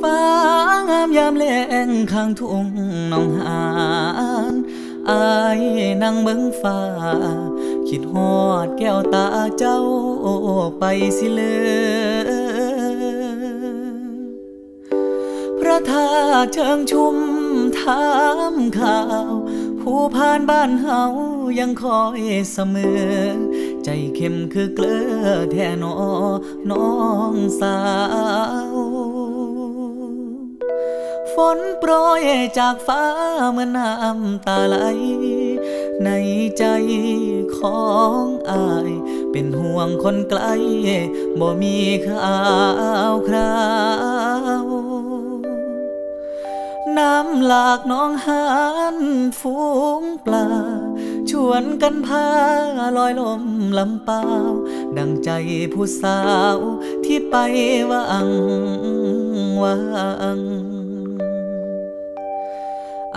ฟ้างามยามแลงข้างทุ่งหนองหานอายนั่งเบิ่งฟ้า คิดฮอดแก้วตาเจ้าไปสิเลยพระธาตุเชิงชุมถามข่าว ผู้ผ่านบ้านเฮายังคอยเสมอ ใจเข้มคือเกลือแท่นอน้องสาว ฝนโปรยจากฟ้าเหมือนน้ำตาไหล ในใจของอาย เป็นห่วงคนไกล บ่มีข่าวคราว น้ำหลากน้องหานฟูงปลา ชวนกันพาลอยลมลำเปล่า ดังใจผู้สาวที่ไปวังวัง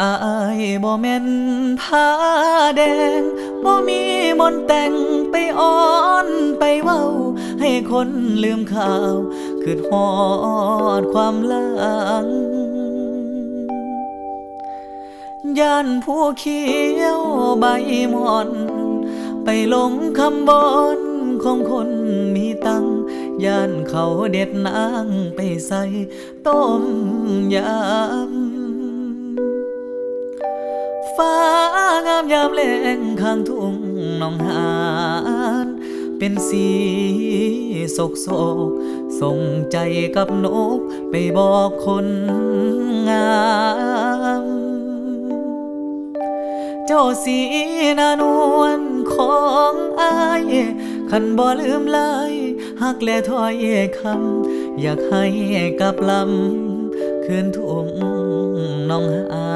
อายบ่แม่นผ้าแดงบ่มีมนแต่งไปอ้อนไปเว้า ให้คนลืมข่าวคือฮอดความหลังย่านผู้เขียวใบหมอน ไปหลงคำบอนของคนมีตังย่านเขาเด็ดนางไปใส่ต้มยำ ฟ้างามยามแลงข้างทุ่งหนองหานเป็นสีโศกโศกส่งใจกับนกไปบอกคนงาม เจ้าสีนานวลของอายขันบ่ลืมลายหักและถอยคำอยากให้กลับลำคืนทุ่งน้องหา